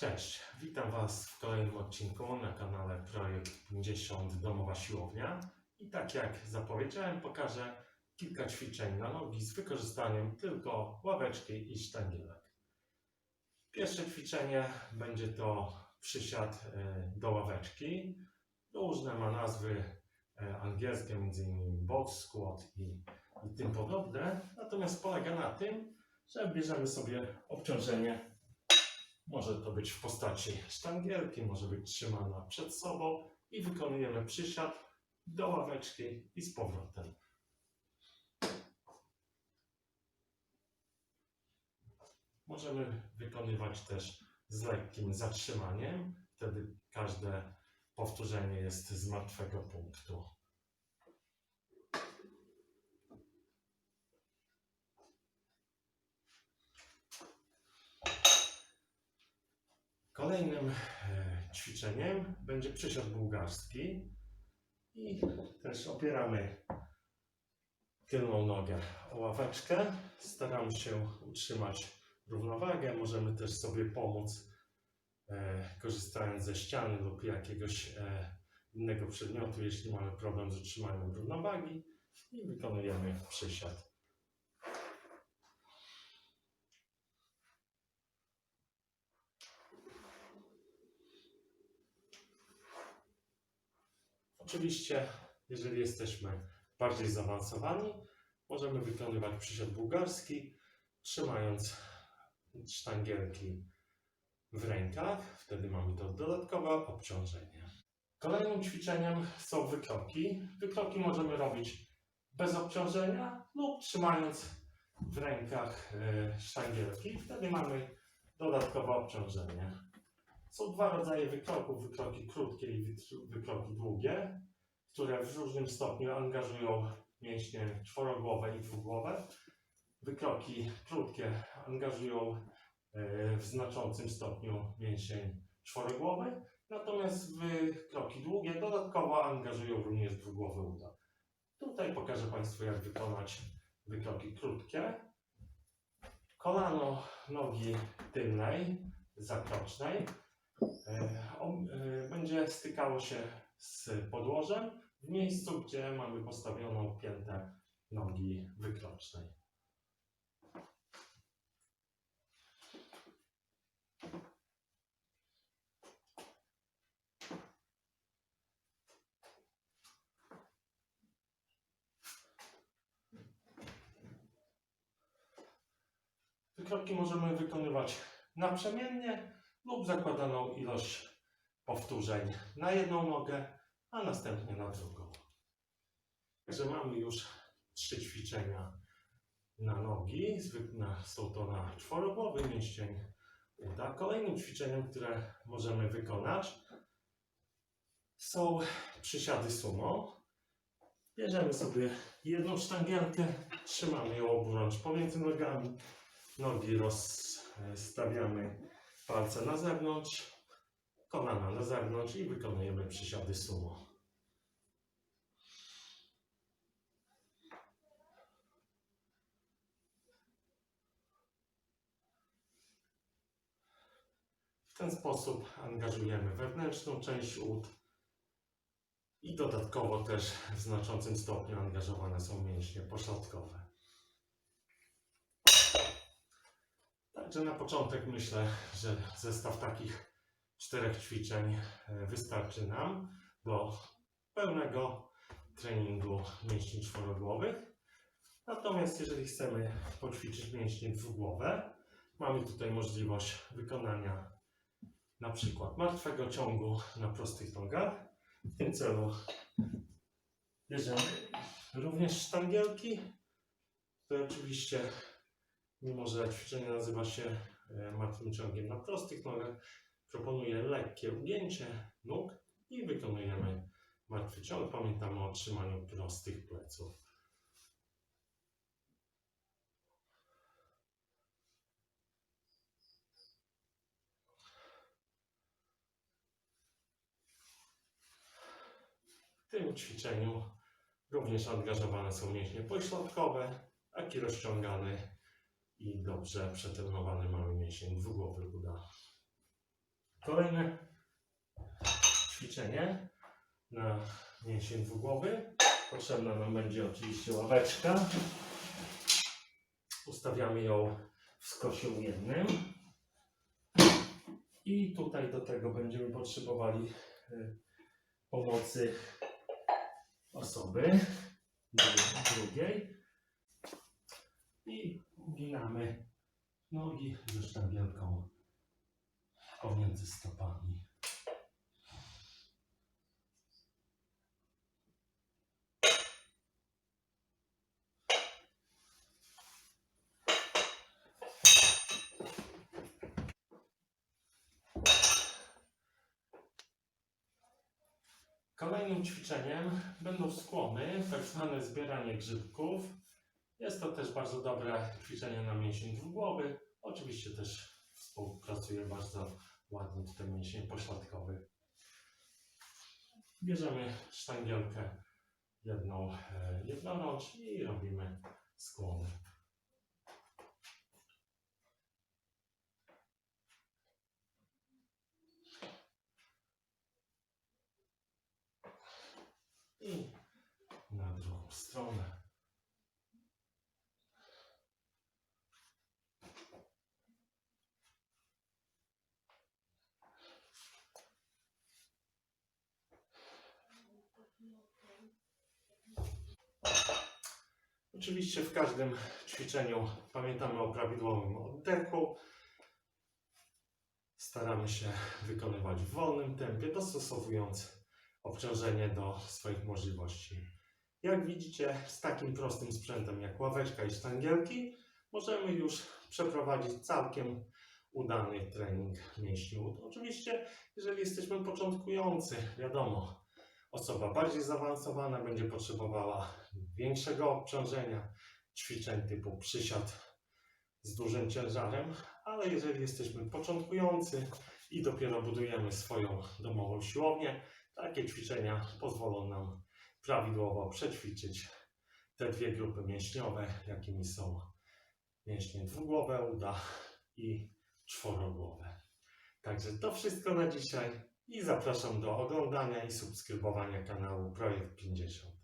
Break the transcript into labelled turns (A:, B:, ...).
A: Cześć, witam Was w kolejnym odcinku na kanale Projekt 50 Domowa Siłownia. I tak jak zapowiedziałem, pokażę kilka ćwiczeń na nogi z wykorzystaniem tylko ławeczki i sztangielek. Pierwsze ćwiczenie będzie to przysiad e, do ławeczki. Różne ma nazwy e, angielskie, m.in. box squat i, i tym podobne. Natomiast polega na tym, że bierzemy sobie obciążenie może to być w postaci sztangielki, może być trzymana przed sobą i wykonujemy przysiad do ławeczki i z powrotem. Możemy wykonywać też z lekkim zatrzymaniem, wtedy każde powtórzenie jest z martwego punktu. Kolejnym e, ćwiczeniem będzie przysiad bułgarski i też opieramy tylną nogę o ławeczkę. Staramy się utrzymać równowagę. Możemy też sobie pomóc e, korzystając ze ściany lub jakiegoś e, innego przedmiotu, jeśli mamy problem z utrzymaniem równowagi i wykonujemy przysiad. Oczywiście, jeżeli jesteśmy bardziej zaawansowani, możemy wykonywać przysiad bułgarski, trzymając sztangielki w rękach. Wtedy mamy to dodatkowe obciążenie. Kolejnym ćwiczeniem są wykroki. Wykroki możemy robić bez obciążenia lub trzymając w rękach e, sztangielki. Wtedy mamy dodatkowe obciążenie. Są dwa rodzaje wykroków, wykroki krótkie i wykroki długie, które w różnym stopniu angażują mięśnie czworogłowe i dwugłowe. Wykroki krótkie angażują e, w znaczącym stopniu mięsień czworogłowy, natomiast wykroki długie dodatkowo angażują również dwugłowy uda. Tutaj pokażę Państwu, jak wykonać wykroki krótkie. Kolano nogi tylnej, zakrocznej, on e, będzie stykało się z podłożem w miejscu, gdzie mamy postawioną piętę nogi wykrocznej. Wykroki możemy wykonywać naprzemiennie lub zakładaną ilość powtórzeń na jedną nogę, a następnie na drugą. Także mamy już trzy ćwiczenia na nogi. Zwykle są to na czworogłowy mięsień uda. Kolejnym ćwiczeniem, które możemy wykonać są przysiady sumo. Bierzemy sobie jedną sztangielkę, trzymamy ją oburącz pomiędzy nogami. Nogi rozstawiamy palce na zewnątrz, kolana na zewnątrz i wykonujemy przysiady sumo. W ten sposób angażujemy wewnętrzną część ud i dodatkowo też w znaczącym stopniu angażowane są mięśnie pośrodkowe. Także na początek myślę, że zestaw takich czterech ćwiczeń e, wystarczy nam do pełnego treningu mięśni czworogłowych. Natomiast jeżeli chcemy poćwiczyć mięśnie dwugłowe, mamy tutaj możliwość wykonania na przykład martwego ciągu na prostych nogach. W tym celu bierzemy również sztangielki, które oczywiście Mimo, że ćwiczenie nazywa się e, martwym ciągiem na prostych nogach, proponuję lekkie ugięcie nóg i wykonujemy martwy ciąg. Pamiętamy o trzymaniu prostych pleców. W tym ćwiczeniu również angażowane są mięśnie pośrodkowe, jak i rozciągany i dobrze przetrenowany mały mięsień dwugłowy uda. Kolejne ćwiczenie na mięsień dwugłowy. Potrzebna nam będzie oczywiście ławeczka. Ustawiamy ją w skosie ujemnym. I tutaj do tego będziemy potrzebowali y, pomocy osoby dru- drugiej. I uginamy nogi ze sztangielką pomiędzy stopami. Kolejnym ćwiczeniem będą skłony, tak zwane zbieranie grzybków. Jest to też bardzo dobre ćwiczenie na mięsień dwugłowy. Oczywiście też współpracuje bardzo ładnie tutaj mięsień pośladkowy. Bierzemy sztangielkę jedną e, jednorącz i robimy skłony. I na drugą stronę. Oczywiście w każdym ćwiczeniu pamiętamy o prawidłowym oddechu. Staramy się wykonywać w wolnym tempie, dostosowując obciążenie do swoich możliwości. Jak widzicie, z takim prostym sprzętem jak ławeczka i sztangielki możemy już przeprowadzić całkiem udany trening mięśni ud. Oczywiście, jeżeli jesteśmy początkujący, wiadomo, osoba bardziej zaawansowana będzie potrzebowała większego obciążenia, ćwiczeń typu przysiad z dużym ciężarem, ale jeżeli jesteśmy początkujący i dopiero budujemy swoją domową siłownię, takie ćwiczenia pozwolą nam prawidłowo przećwiczyć te dwie grupy mięśniowe, jakimi są mięśnie dwugłowe uda i czworogłowe. Także to wszystko na dzisiaj i zapraszam do oglądania i subskrybowania kanału Projekt 50.